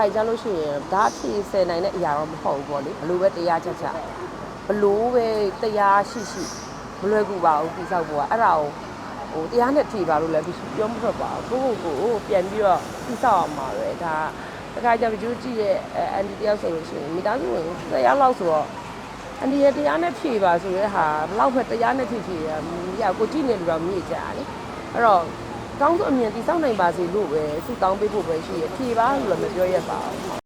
ခါကြလို့ရှိရင်ဒါအဖြစ်ဆယ်နိုင်တဲ့အရာတော့မဟုတ်ဘူးပေါ့လေဘလို့ပဲတရားချက်ချက်ဘလို့ပဲတရားရှိရှိမလွယ်ကူပါဘူးပြီးဆောက်ဖို့ကအဲ့ဒါကိုဟိုတရားနဲ့ဖြေပါလို့လည်းပြောမထွက်ပါဘူးကိုကိုကိုပြန်ပြီးတော့ပြီးဆောက်အောင်ပါပဲဒါတခါကြပြီးကြည့်ရဲ့အန်တီတယောက်ဆိုလို့ရှိရင်မိသားစုဝင်10ယောက်လောက်ဆိုတော့အန်ဒီရတရားနဲ့ဖြေပါဆိုတဲ့ဟာဘလောက်ပဲတရားနဲ့ဖြေဖြေရမရကိုကြည့်နေလို့တော့မြည်ကြတယ်အဲ့တော့ ကောင်းဆုံးအမြင်တိစောက်နိုင်ပါစေလို့ပဲဆုတောင်းပေးဖို့ပဲရှိရဖြေပါလို့လည်းမပြောရပါဘူး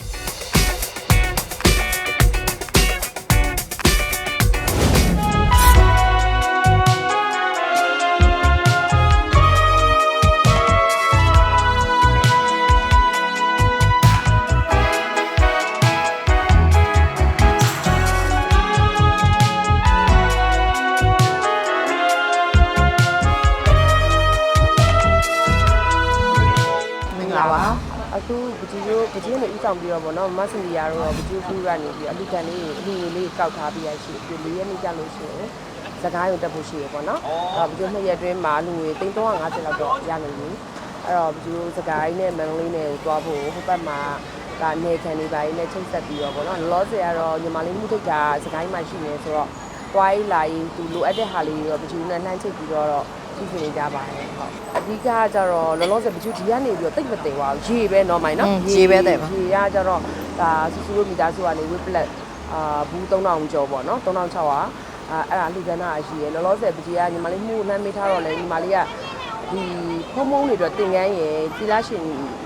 ဆောင်ပြီးတော့ဗောနော်မဆင်ဒီယာတို့ပကြီးကူကနေပြီးအလူကန်လေးအလူငွေလေးကောက်ထားပြီးရရှိပြီးလေးရက်နေ့ကြလို့ရှိရင်စကားရုံတက်ဖို့ရှိရပေါ့နော်အဲ့တော့ပကြီးနှစ်ရက်အတွင်းမှာအလူငွေ350လောက်တော့ရနိုင်ပြီအဲ့တော့ပကြီးတို့စကားရင်းနဲ့မန်လေးနဲ့သွားဖို့ဟိုဘက်မှာကနေခံနေပါရင်လည်းချိတ်ဆက်ပြီးတော့ဗောနော်လောဆယ်ကတော့ညီမလေးမှုထိတ်ကစကားရင်းမှာရှိနေဆိုတော့တွားရေးလာရေးသူလိုအပ်တဲ့ဟာလေးတွေတော့ပကြီးနဲ့နှမ်းချိတ်ပြီးတော့ ရှိနေကြပါတယ်ဟုတ်အဓိကကျတော့လောလောဆယ်ပကြီးဒီကနေပြီးတော့တိတ်မသေးပါဘူးရေပဲနော်မိုင်နော်ရေပဲတဲ့ပါရေရကြတော့ဒါဆူဆူတို့မိသားစုကနေဝစ်ပလက်အာဘူး3000ကျော်ပေါ့နော်3600อ่าအဲ့ဒါလူကနာရှိရယ်လောလောဆယ်ပကြီးကညီမလေးမှုလှမ်းမေးထားတော့လေညီမလေးကဒီဖုံဖုံတွေအတွက်တင်ကန်းရယ်ကြီးလားရှင်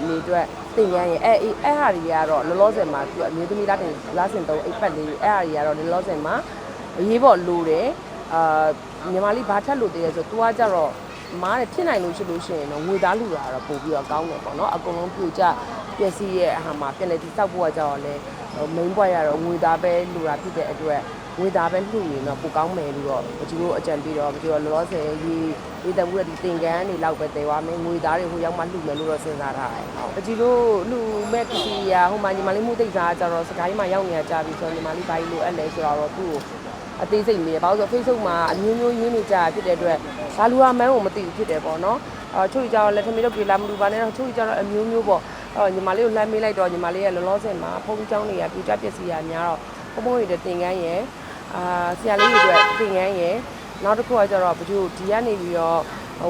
နေအတွက်တင်ကန်းရယ်အဲ့အဲ့ဟာတွေကတော့လောလောဆယ်မှာသူအမျိုးသမီးလားတင်လားစင်တော့အိပ်ပတ်လေးအဲ့ဟာတွေကတော့လောလောဆယ်မှာအရေးပေါ်လိုတယ်အာ ညီမလေးဘာထက်လို့တည်းလဲဆိုတော့ तू ကကြတော့မားတယ်ဖြစ်နိုင်လို့ရှိလို့ရှိရင်တော့ငွေသားလူတာတော့ပို့ပြီးတော့ကောင်းတယ်ပေါ့နော်အကုန်လုံးပြူကြပျက်စီးရဲ့အဟာမှာပြန်လေတိစောက်ဖို့ကကြတော့လေ main point ရတော့ငွေသားပဲလူတာဖြစ်တဲ့အတွက်ငွေသားပဲလှူရင်တော့ပိုကောင်းမယ်လို့တော့ကျွန်တော်အကြံပေးတော့ကျွန်တော်လောလောဆယ်ရေးရေးတမှုရဒီသင်္ကန်းတွေလောက်ပဲတည်သွားမယ်ငွေသားတွေဟိုရောက်မှလှူမယ်လို့တော့စဉ်းစားထားတယ်အကြီးတို့လှူမဲ့ပစ္စည်းရဟိုမှာညီမလေးမှုသိက္ခာကြတော့စကိုင်းမှာရောက်နေရကြပြီဆိုတော့ညီမလေးဘာလို့လိုအပ်လဲဆိုတော့သူ့ကို အသေးစိတ်မေးဘာလို့ဆို Facebook မှာအမျိုးမျိုးရင်းနေကြဖြစ်တဲ့အတွက်ဘာလူဟာမန်းကိုမသိဘူးဖြစ်တယ်ပေါ့နော်အော်ချို့ကြတော့လက်ထမီတော့ပြေလာမလူပါနဲ့တော့ချို့ကြတော့အမျိုးမျိုးပေါ့အော်ညီမလေးကိုလှမ်းမေးလိုက်တော့ညီမလေးကလောလောဆယ်မှာဖုန်းကြောင်းတွေကပြူကြပစ္စည်းရများတော့ဖုန်းဖုန်းတွေတင်ကန်းရယ်အာဆရာလေးတွေအတွက်တင်ကန်းရယ်နောက်တစ်ခုကကျတော့ဘသူဒီကနေပြီးတော့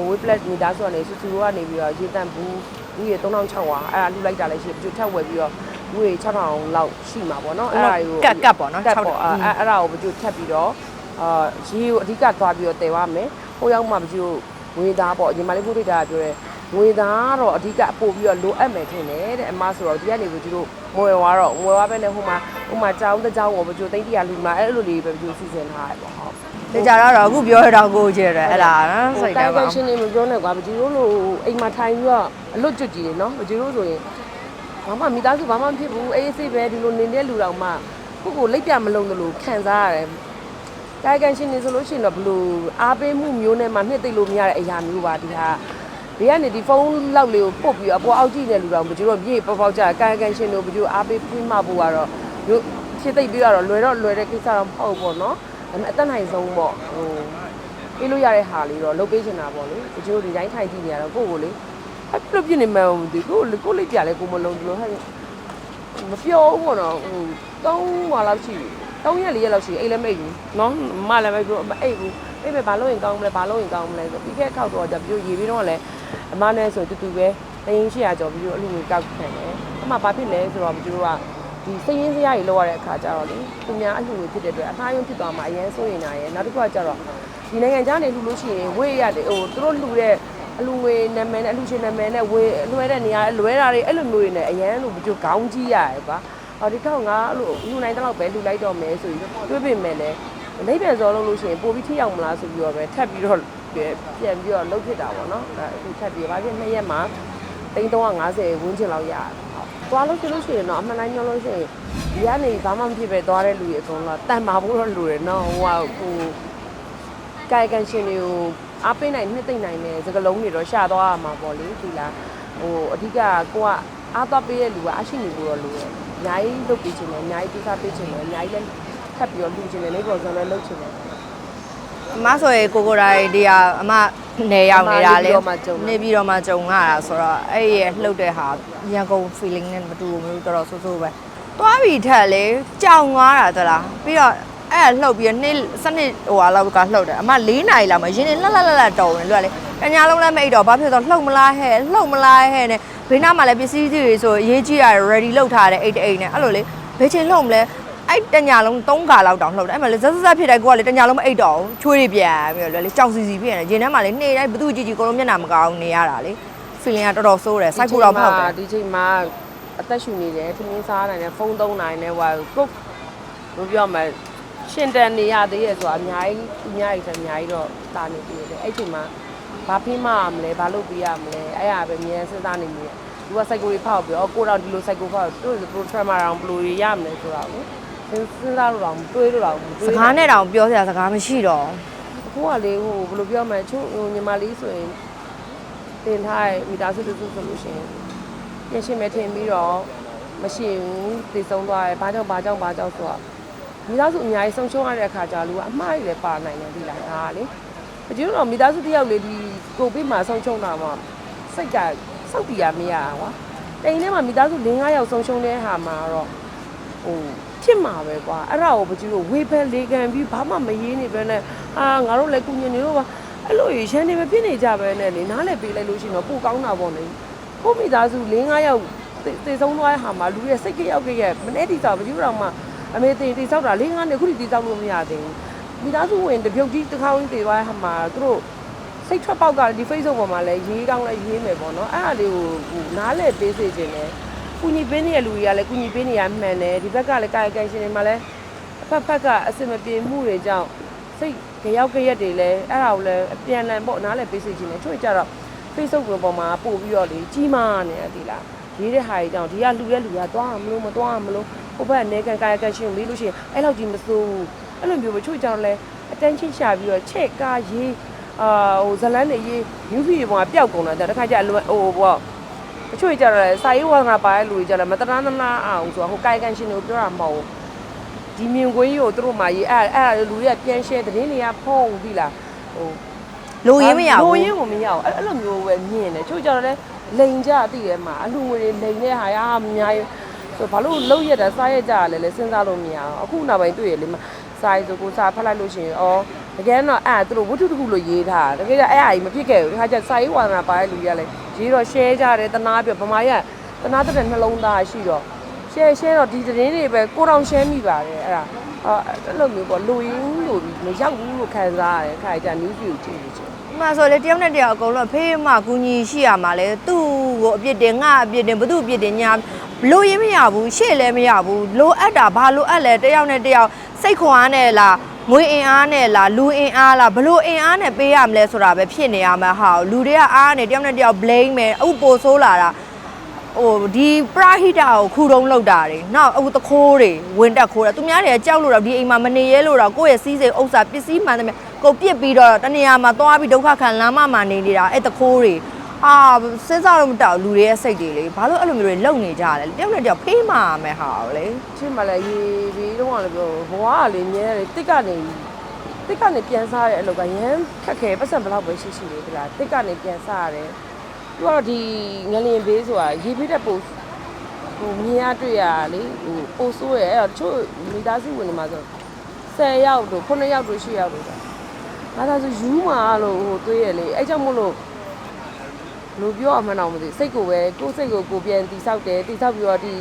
ဝေးပလက်မိသားစုကနေစူစူကနေပြီးတော့ရေတန့်ဘူးဘူးရေ3600အဲ့ဒါလူလိုက်တာလည်းရှိဘသူထပ်ဝယ်ပြီးတော့ ဘူးရေ6000လောက်ရှိမှာပေါ့နော်အဲ့ဒါကိုကတ်ကတ်ပေါ့နော်ကတ်ပေါ့အဲ့အဲ့ဒါကိုဘသူထပ်ပြီးတော့အာရေကိုအဓိကသွားပြီးတော့တည်သွားမယ်ဟိုရောက်မှဘသူငွေသားပေါ့ညီမလေးဖို့ထိတာပြောရဲငွေသားတော့အဓိကပို့ပြီးတော့လိုအပ်မယ်ထင်တယ်တဲ့အမဆိုတော့ဒီကနေဘသူတို့မွေသွားတော့မွေသွားပဲနဲ့ဟိုမှာဟိုမှာကြောင်းတစ်ကြောင်းကိုဘသူသိန်းတရာလူမှာအဲ့လိုလေးပဲဘသူစီစဉ်ထားတယ်ပေါ့ဟုတ်ဒီကြတော့အခုပြောရတော့ကိုကြည့်ရတယ်အဲ့ဒါနော်စိတ်ထဲပါဟိုရှင်နေမပြောနဲ့ကွာဘကြီးတို့လိုအိမ်မှာထိုင်ပြီးတော့အလွတ်ကျွတ်ကြည့်တယ်နော်ဘကြီးတို့ဆိုရင် ဘာမှမိသားစုဘာမှမဖြစ်ဘူးအေးဆေးပဲဒီလိုနေတဲ့လူတော်မှကိုကိုလိပ်ပြမလုံးလို့ခံစားရတယ်ကာယကံရှင်နေဆိုလို့ရှိရင်တော့ဘလို့အားပေးမှုမျိုးနဲ့မှနှစ်သိမ့်လို့မရတဲ့အရာမျိုးပါဒီဟာဒီကနေဒီဖုန်းလောက်လေးကိုပုတ်ပြီးအပေါ်အောက်ကြည့်နေလူတော်ဘကြီးတို့ပြေပေါက်ပေါက်ကြကာယကံရှင်တို့ဘကြီးတို့အားပေးပြီးမှဖို့ကတော့မျိုးဖြစ်သိပ်ပြီးတော့လွယ်တော့လွယ်တဲ့ကိစ္စတော့မဟုတ်ဘူးပေါ့နော်ဒါပေမဲ့အသက်နိုင်ဆုံးပေါ့ဟိုပြေးလို့ရတဲ့ဟာလေးတော့လုပ်ပေးချင်တာပေါ့လေတချို့ဒီတိုင်းထိုင်ကြည့်နေရတော့ကိုယ့်ကိုလေ အဲ့ပြပြနေမှန်းမသိကိုယ်ကိုယ်လေးပြလဲကိုမလုံးဘူးလို့ဟဲ့မပြောဘူးပေါ့နော်ဟိုတောင်းဟာလောက်ရှိတောင်းရက်လေးရက်လောက်ရှိအိတ်လည်းမိတ်ဘူးနော်မလည်းမိတ်ဘူးမအိတ်ဘူးအိတ်ပဲဘာလို့ရင်ကောင်းမလဲဘာလို့ရင်ကောင်းမလဲဆိုပြီးခဲ့ခောက်တော့ကြပြိုရေပြီးတော့လည်းအမနဲ့ဆိုတူတူပဲတရင်ရှိရကြောပြီးတော့အလူငွေကောက်ခံတယ်အမဘာဖြစ်လဲဆိုတော့ကျတို့ကဒီစရင်စရာကြီးလောက်ရတဲ့အခါကျတော့လေသူများအလှငွေဖြစ်တဲ့အတွက်အသားရုံးဖြစ်သွားမှာအရင်စိုးရင်နာရယ်နောက်တစ်ခုကကျတော့ဒီနိုင်ငံခြားနေလှူလို့ရှိရင်ဝေးရတယ်ဟိုသူတို့လှူတဲ့ အလူငွေနာမည်နဲ့အလူရှင်နာမည်နဲ့ဝေးလွှဲတဲ့နေရာလွှဲတာတွေအဲ့လိုမျိုးတွေနဲ့အရန်လို့ဘကြခေါင်းကြီးရတယ်ကွာအော်ဒီကောက်ငါအဲ့လိုလှူနိုင်တဲ့လောက်ပဲလှူလိုက်တော့မယ်ဆိုပြီးတွေးပြင်မယ်လေလိပ်ပြန်စောလို့လို့ရှိရင်ပို့ပြီးထိရောက်မလားဆိုပြီးတော့ပဲထပ်ပြီးတော့ပြန်ပြီးတော့လှုပ်ဖြစ်တာပေါ့နော်အဲအခုထပ်ပြီးဘာဖြစ်နှစ်ရက်မှာ350ဝန်းကျင်လောက်ရတယ်ဟုတ်သွားလို့ရှိလို့ရှိရင်တော့အမှန်တိုင်းပြောလို့ရှိရင်ဒီကနေဘာမှမဖြစ်ပဲသွားတဲ့လူတွေအကုန်လုံးတန်ပါဖို့တော့လူတွေနော်ဟိုကဟိုကာယကံရှင်တွေကို အားပေးနိုင်နှစ်သိမ့်နိုင်တဲ့စကလုံးတွေတော့ရှာသွားရမှာပေါ့လေဒီလားဟိုအဓိကကိုကအားသွားပေးတဲ့လူကအရှိနေဖို့တော့လိုတယ်အများကြီးလုပ်ပေးချင်တယ်အများကြီးပြသပေးချင်တယ်အများကြီးလည်းထပ်ပြီးတော့လူချင်တယ်နေပေါ်စံလည်းလုပ်ချင်တယ်အမဆိုရေကိုကိုတိုင်းဒီဟာအမနေရောက်နေတာလေအမှားနေပြီးတော့မှကြုံတာနေပြီးတော့မှကြုံရတာဆိုတော့အဲ့ဒီရဲ့လှုပ်တဲ့ဟာရန်ကုန် feeling နဲ့မတူဘူးမျိုးတော်တော်ဆိုးဆိုးပဲသွားပြီထက်လေကြောင်သွားတာသလားပြီးတော့ အဲ့ဒါလှုပ်ပြီးတော့နေ့စနစ်ဟိုဟာလောက်ကလှုပ်တယ်အမ၄နာရီလောက်မှရင်းနေလှက်လှက်လှက်လှက်တော်တယ်လို့ကလေတညာလုံးလည်းမအိပ်တော့ဘာဖြစ်တော့လှုပ်မလားဟဲ့လှုပ်မလားဟဲ့နဲ့ဘေးနားမှာလည်းပစ္စည်းတွေဆိုအရေးကြီးရတယ် ready လုပ်ထားတယ်အိတ်တအိတ်နဲ့အဲ့လိုလေဘယ်ချိန်လှုပ်မလဲအဲ့တညာလုံး၃ခါလောက်တောင်လှုပ်တယ်အဲ့မှာလေဇက်ဇက်ဇက်ဖြစ်တယ်ကိုကလေတညာလုံးမအိတ်တော့ဘူးချွေးတွေပြန်ပြီးတော့လေကြောက်စီစီဖြစ်နေတယ်ရင်ထဲမှာလေနေတိုင်းဘသူကြည့်ကြည့်ကိုလိုမျက်နှာမကောင်းနေရတာလေ feeling ကတော်တော်ဆိုးတယ်စိုက်ဖို့တော့ဖောက်တယ်ဒီချိန်မှာအသက်ရှူနေတယ်ထမင်းစားနိုင်တယ်ဖုန်းသုံးနိုင်တယ်ဟိုကုတ်ဘယ်ပြောမလဲ ရှင်တန်နေရသေးရဲ့ဆိုတာအများကြီးအများကြီးဆိုအများကြီးတော့တာနေပြီလေအဲ့ချိန်မှာဘာဖိမရမလဲဘာလုပ်ပြရမလဲအဲ့ဟာပဲအများစဉ်းစားနေမိတယ်သူကစိုက်ကိုတွေဖောက်ပြီးတော့ကိုတော့ဒီလိုစိုက်ကိုဖောက်သူတို့ပရိုထရမာအောင်ဘယ်လိုရမလဲဆိုတာကိုစဉ်းစားလို့တော့တွေးလို့တော့စကားနဲ့တောင်ပြောစရာစကားမရှိတော့အခုကလေဟိုဘယ်လိုပြောမလဲချို့ဟိုညီမလေးဆိုရင်တင်ထားတဲ့မိသားစုတူစုဆိုလို့ရှိရင်ပြင်ရှင်မဲ့ထင်ပြီးတော့မရှိဘူးတည်ဆုံးသွားတယ်ဘာကြောင့်ဘာကြောင့်ဘာကြောင့်ဆိုတော့ မိသားစုအများကြီးဆုံးရှုံးရတဲ့အခါကျလူကအမှားကြီးလည်းပါနိုင်တယ်ဒီလားဒါကလေအကျိုးတော့မိသားစုတစ်ယောက်လေဒီကိုဗစ်မှာဆုံးရှုံးတာမှစိတ်ကစောက်တည်ရမရကွာတိမ်ထဲမှာမိသားစု၄၅ယောက်ဆုံးရှုံးတဲ့ဟာမှာတော့ဟိုဖြစ်မှာပဲကွာအဲ့ဒါကိုဘကျူတို့ဝေဖန်လေကန်ပြီးဘာမှမရေးနေပဲနဲ့အာငါတို့လည်းကုညင်နေတော့ပါအဲ့လိုရန်နေမဖြစ်နေကြပဲနဲ့လေနားလည်းပေးလိုက်လို့ရှိရင်တော့ပိုကောင်းတာပေါ့လေကိုမိသားစု၄၅ယောက်တေဆုံးသွားတဲ့ဟာမှာလူရဲ့စိတ်ကြရောက်ကြရဲ့မနေ့တိစားဘကျူတော့မှ အမေတေတိဆောက်တာ၄၅နှစ်ခုတိတိဆောက်လို့မရသေးဘူးမိသားစုဝင်တပြုတ်ကြီးတစ်ခါဝင်တေသွားတဲ့ဟာမှာသူတို့စိတ်ထွက်ပေါက်ကဒီ Facebook ပေါ်မှာလည်းရေးကောင်းလည်းရေးမယ်ပေါ့နော်အဲ့ဒါလေးကိုဟိုနားလဲပေးစေခြင်းနဲ့ကုညီပေးနေတဲ့လူတွေကလည်းကုညီပေးနေရမှန်တယ်ဒီဘက်ကလည်းကာယကံရှင်တွေမှာလည်းအဖက်ဖက်ကအစင်မပြေမှုတွေကြောင့်စိတ်ကြောက်ကြရက်တွေလည်းအဲ့ဒါကိုလည်းအပြန်လန်ပေါ့နားလဲပေးစေခြင်းနဲ့ချို့ကြတော့ Facebook ပေါ်မှာပို့ပြီးတော့လေကြီးမားနေတယ်ဒီလားရေးတဲ့ဟာတွေကြောင့်ဒီကလူရဲ့လူကသွားမလို့မသွားမလို့ ဟိုဘက်ကနေကန်ကာယကံရှင်ကိုလေးလို့ရှိရင်အဲ့လောက်ကြီးမစိုးဘူးအဲ့လိုမျိုးပဲချို့ကြောင့်လဲ attention ရှာပြီးတော့ချက်ကားရေးအာဟိုဇလန်းတွေရေးမြူဖီတွေပေါ်မှာပျောက်ကုန်တာတခါကျအလွယ်ဟိုဘောတချို့ကြတော့စာရေးဝါသနာပါတဲ့လူတွေကြတော့မတနာနာနာအောင်ဆိုတော့ဟိုကာယကံရှင်တွေကိုပြောတာမဟုတ်ဘူးဒီမြင်ကွင်းကြီးကိုသူတို့မှရေးအဲ့အဲ့လူတွေကပြန် share သတင်းတွေကဖုံးပြီလားဟိုလိုရင်းမရဘူးလိုရင်းကိုမရဘူးအဲ့အဲ့လိုမျိုးပဲမြင်တယ်ချို့ကြတော့လဲလိန်ကြအသိတယ်မှာအလှငွေတွေလိန်တဲ့ဟာရအများကြီး ဆိုဘာလို့လှုပ်ရတာစားရကြရလဲလဲစဉ်းစားလို့မရအောင်အခုနောက်ပိုင်းတွေ့ရလေမစားရဆိုကိုစားဖတ်လိုက်လို့ရှိရင်ဩတကယ်တော့အဲ့သူတို့ဝတ္ထုတစ်ခုလို့ရေးထားတာတကယ်ကြအဲ့ဟာကြီးမဖြစ်ခဲ့ဘူးဒီခါကျစာရေးဝါသနာပါတဲ့လူတွေကလည်းရေးတော့ share ကြတယ်တနာပြဗမာရတနာတဲ့နှလုံးသားရှိတော့ share share တော့ဒီသတင်းတွေပဲကိုတောင် share မိပါတယ်အဲ့ဒါအဲ့လိုမျိုးပေါ့လူရင်းလို့မရောက်ဘူးလို့ခံစားရတယ်ခါကျ news view ကြည့်နေချင်ဒီမှာဆိုလေတယောက်နဲ့တယောက်အကုန်လုံးဖေးမကူညီရှိရမှာလေသူ့ကိုအပြစ်တင်ငါအပြစ်တင်ဘသူ့အပြစ်တင်ညာ လိုရင်းမရဘူးရှေ့လည်းမရဘူးလိုအပ်တာဘာလိုအပ်လဲတယောက်နဲ့တယောက်စိတ်ခွန်အားနဲ့လားငွေအင်အားနဲ့လားလူအင်အားလားဘလို့အင်အားနဲ့ပေးရမလဲဆိုတာပဲဖြစ်နေရမှာဟာလူတွေကအားနဲ့တယောက်နဲ့တယောက် blame မယ်အခုပိုဆိုးလာတာဟိုဒီပရာဟိတာကိုခုတုံးလောက်တာတွေနောက်အခုတခိုးတွေဝင်တက်ခိုးတာသူများတွေကကြောက်လို့တော့ဒီအိမ်မှာမနေရဲလို့တော့ကိုယ့်ရဲ့စီးစိမ်ဥစ္စာပစ္စည်းမှန်တယ်မြတ်ကိုပြစ်ပြီးတော့တနေရာမှာသွားပြီးဒုက္ခခံလမ်းမမှာနေနေတာအဲ့တခိုးတွေ အာစဉ်းစားလို့မတောက်လူတွေရဲ့စိတ်တွေလေဘာလို့အဲ့လိုမျိုးတွေလုံနေကြရလဲတယောက်နဲ့တယောက်ဖေးမာရမယ်ဟာလေချင်းမလည်းရေပြီးတော့လည်းပြောဘဝကလေမြဲတယ်တစ်ကနေတစ်ကနေပြန်စားရတဲ့အလုပ်ကရမ်းခက်ခဲပတ်စံဘယ်လောက်ပဲရှိရှိလေဒီလားတစ်ကနေပြန်စားရတယ်သူကတော့ဒီငလင်ဘေးဆိုတာရေပြီးတဲ့ပုံဟိုမြင်ရတွေ့ရလေဟိုပိုဆိုးရအဲ့တော့တချို့မိသားစုဝင်တွေမှာဆို10ယောက်တို့9ယောက်တို့10ယောက်တို့ဒါဒါဆိုယူမာလို့ဟိုတွေးရလေအဲ့ကြောင့်မို့လို့ လို့ပြောအမှန်တော့မသိစိတ်ကိုပဲကိုယ်စိတ်ကိုကိုပြန်တိဆောက်တယ်တိဆောက်ပြီးတော့ဒီ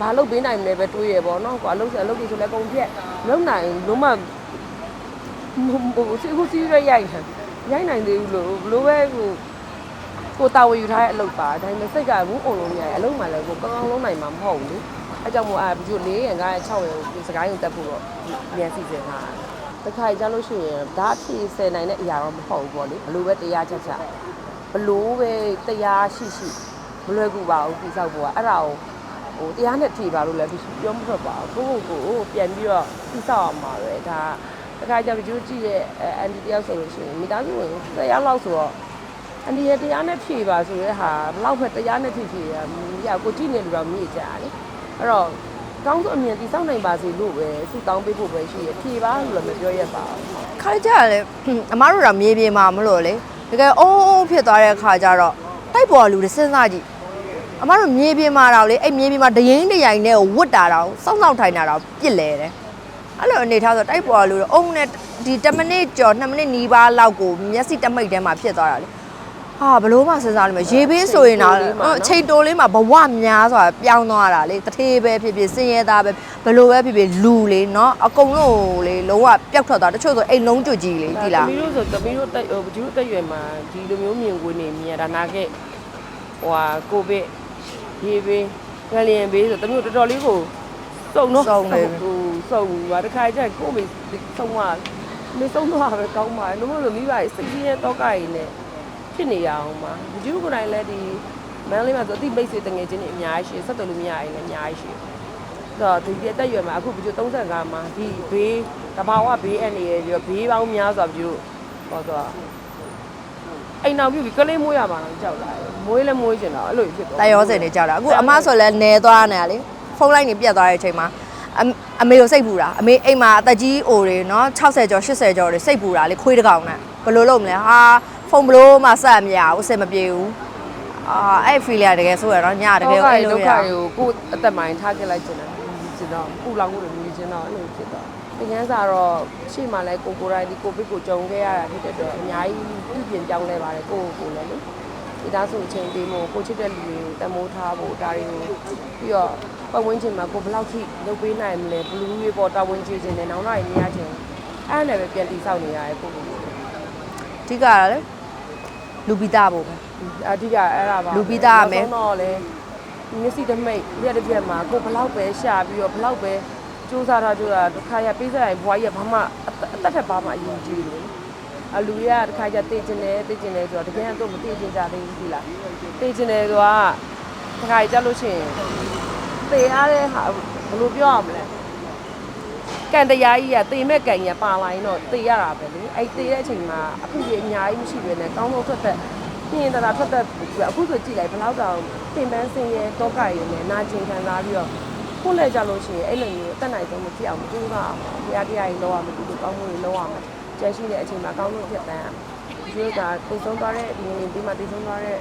ဘာလုပ်ပေးနိုင်မလဲပဲတွေးရပေါ့နော်ကွာအလုပ်ဆက်အလုပ်ကြီးဆိုလဲကုန်ပြက်လုံနိုင်လုံးမဟိုစီဟိုစီရရိုက်ဟန်ရိုက်နိုင်သေးဘူးလို့ဘလို့ပဲဟိုကိုတာဝန်ယူထားတဲ့အလုပ်ပါဒါပေမဲ့စိတ်ကဘူးအုံလုံးမရအလုပ်မှလည်းကိုကောင်းကောင်းလုံးနိုင်မှာမဟုတ်ဘူးလေအဲကြောင့်မို့အာဘီတို့၄ရန်ကား6ရန်ကိုစကိုင်းကိုတက်ဖို့တော့မြန်စီစဉ်ထားတခါကြလို့ရှိရင်ဒါအဖြစ်ဆယ်နိုင်တဲ့အရာတော့မဟုတ်ဘူးပေါ့လေဘလို့ပဲတရားချက်ချက်ဘ လို့ပဲတရားရှိရှိမလွယ်ကူပါဘူးတိဆောက်ဖို့ကအဲ့ဒါကိုဟိုတရားနဲ့ဖြေပါလို့လည်းပြောမထွက်ပါဘူးကိုကိုကိုပြန်ပြီးတော့တိဆောက်အောင်ပါပဲဒါတခါကျပြီးကြည့်တဲ့အန်တီတယောက်ဆိုလို့ရှိရင်မိသားစုဝင်၁၀ယောက်လောက်ဆိုတော့အန်တီရဲ့တရားနဲ့ဖြေပါဆိုတဲ့ဟာဘလောက်ပဲတရားနဲ့ဖြေဖြေရမရကိုကြည့်နေလို့တော့မြည်ကြတယ်အဲ့တော့ကောင်းဆုံးအမြင်တိဆောက်နိုင်ပါစေလို့ပဲဆုတောင်းပေးဖို့ပဲရှိရဖြေပါလို့လည်းမပြောရပါဘူးခါကြရလေအမားတို့တော့မြေပြင်မှာမလို့လေ တကယ်အုံးအုံးဖြစ်သွားတဲ့အခါကျတော့တိုက်ပေါ်ကလူတွေစဉ်းစားကြည့်အမတို့မြေပြင်မှာတော့လေအဲ့မြေပြင်မှာဒရင်တရိုင်နဲ့ကိုဝတ်တာတော့စောင့်ဆောင်ထိုင်တာတော့ပြစ်လဲတယ်အဲ့လိုအနေထားဆိုတိုက်ပေါ်ကလူတွေအုံးနဲ့ဒီ10မိနစ်ကျော်2မိနစ်နီးပါးလောက်ကိုမျက်စိတမိတ်ထဲမှာဖြစ်သွားတာလေ ဟာဘလို့မှစဉ်းစားလို့မရေဘေးဆိုရင်တော့အချိန်တိုလေးမှာဘဝများစွာပြောင်းသွားတာလေတထေးပဲဖြစ်ဖြစ်စင်ရဲသားပဲဘလို့ပဲဖြစ်ဖြစ်လူလေနော်အကုန်လုံးလေလုံးဝပျောက်ထွက်သွားတချို့ဆိုအိမ်လုံးကျွတ်ကြီးလေဒီလားသမီးတို့ဆိုသမီးတို့တက်ဟိုဒီလိုတက်ရွယ်မှာဒီလိုမျိုးမြင်ကွင်းနေမြင်ရတာနာခဲ့ဟိုဟာကိုဗစ်ရေဘေးဂလျင်ဘေးဆိုသမီးတို့တော်တော်လေးကိုစုံတော့ဟိုစုံပါတခါကျကိုမေစုံသွားမေစုံသွားပဲကောင်းပါလို့မလို့မိဘစိတ်ကြီးရဲ့တော့ကကြီးနဲ့ ဖြစ်နေရအောင်ပါဒီလိုကိုယ်တိုင်လည်းဒီမန်းလေးမှာဆိုအတိမိတ်ဆွေတငယ်ချင်းတွေအများကြီးရှိဆက်တယ်လို့မရရင်လည်းအများကြီးရှိတော့ဒီပြတက်ရွယ်မှာအခုဘီကျ35မှာဒီဘေးတဘာဝဘေးအနေရပြီးတော့ဘေးပေါင်းများစွာဘီကျဟောတော့အိမ်နောက်ပြုပြီးကလေးမွေးရမှာတော့ကြောက်လာတယ်မွေးလည်းမွေးကျင်တော့အဲ့လိုဖြစ်သွားတရောစင်နေကြတာအခုအမဆိုလဲနေသွားနေတာလေဖုန်းလိုင်းနေပြတ်သွားတဲ့အချိန်မှာအမအမေကိုစိတ်ပူတာအမေအိမ်မှာအသက်ကြီးအိုတွေနော်60ကျော်80ကျော်တွေစိတ်ပူတာလေခွေးတစ်ကောင်နဲ့ဘယ်လိုလုပ်မလဲဟာ ဖုန်းဘလို့မှဆက်မရဘူးအဆင်မပြေဘူးအာအဲ့ဖီလီယာတကယ်ဆိုရတော့ညတကယ်ဒုက္ခအဲ့ဒုလိုက္ခရကိုကိုယ်အသက်မိုင်းထားခဲ့လိုက်ကျင်တယ်ကျင်တော့ပူလောင်မှုတွေမြည်ကျင်တော့အဲ့လိုဖြစ်တော့တကယ်စားတော့ရှေ့မှာလည်းကိုကိုတိုင်းဒီကိုဗစ်ကိုကြုံခဲ့ရတာဖြစ်တဲ့အတွက်အများကြီးပြုပြင်ပြောင်းလဲပါတယ်ကိုကိုလည်းလေဒီသားစုအချိန်ပေးမို့ကိုချစ်တဲ့လူတွေကိုတမိုးထားဖို့ဒါတွေကိုပြီးတော့ပတ်ဝန်းကျင်မှာကိုဘယ်လောက်ထိလုပ်ပေးနိုင်မလဲဘလူးတွေပေါ်တာဝန်ကျေခြင်းနဲ့နောင်လာရင်မရခြင်းအဲ့နဲ့ပဲပြန်တိဆောက်နေရတယ်ကိုကိုအဓိကကလေ လူပိသားဖို့ပဲ အဓိကအဲ့ဒါပါလူပြီးသားရမယ် နောက်ဆုံးတော့လေမျက်စိတစ်မိတ်ရက်တစ်ပြက်မှာကိုဘလောက်ပဲရှာပြီးတော့ဘလောက်ပဲစူးစမ်းထားကြတာတစ်ခါရပေးစားရင်ဘွားကြီးကဘာမှအသက်အသက်ထက်ဘာမှအရင်ကြီးလို့အလူရတစ်ခါကျတေးကျင်တယ်တေးကျင်တယ်ဆိုတော့တကယ်တော့မတေးကျင်ကြသေးဘူးဒီလားတေးကျင်တယ်ဆိုတာတစ်ခါကြလို့ရှိရင်တေးရတဲ့ဟာဘယ်လိုပြောရမလဲ ကန်တရားကြီးကတေမဲ့ကန်ကြီးကပါလာရင်တော့တေးရတာပဲလေအဲ့တေးတဲ့အချိန်မှာအခုကြီးအများကြီးမရှိဘဲနဲ့ကောင်းဆုံးထွက်သက်ပြင်းတတာထွက်သက်အခုဆိုကြည့်လိုက်ဘယ်လောက်တောင်ပင်ပန်းစင်ရဲတောကရည်နဲ့နာကျင်ခံစားပြီးတော့ခုလဲကြလို့ရှိရင်အဲ့လိုမျိုးအသက်နိုင်ဆုံးမဖြစ်အောင်မကြိုးစားအောင်ဘုရားတရားကြီးလောက်ရမယ်ဒီလိုကောင်းမှုတွေလောက်ရမယ်ကျန်ရှိတဲ့အချိန်မှာကောင်းမှုဖြစ်တန်းဒီလိုကတိတ်ဆုံးသွားတဲ့ဒီနေ့ဒီမှာတိတ်ဆုံးသွားတဲ့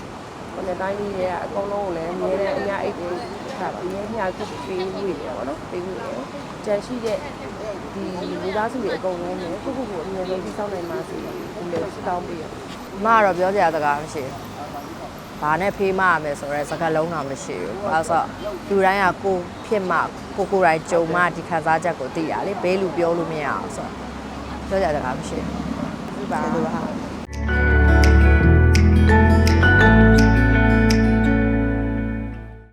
ဟိုနဲ့တိုင်းကြီးရဲ့အကုန်လုံးကိုလည်းအမြဲတမ်းအများအိတ်တွေထားပါအမြဲမျှခုပေးဝေးတယ်ပေါ့နော်ပေးဝေးတယ်ကျန်ရှိတဲ့ ဒီလူသားစုတွေအကုန်လုံးနဲ့ခုခုကိုအမြဲဆုံးပြီးဆောင်နိုင်ပါစေလို့ဒီလိုစတောင်းပေးရအမကတော့ပြောစရာစကားမရှိဘူးဘာနဲ့ဖေးမရမယ်ဆိုတော့စကားလုံးတော့မရှိဘူးအဲဆိုလူတိုင်းကကိုဖြစ်မှကိုကိုယ်တိုင်ကြုံမှဒီခံစားချက်ကိုသိရလေဘေးလူပြောလို့မရအောင်ဆိုတော့ပြောစရာစကားမရှိဘူးဒီပါ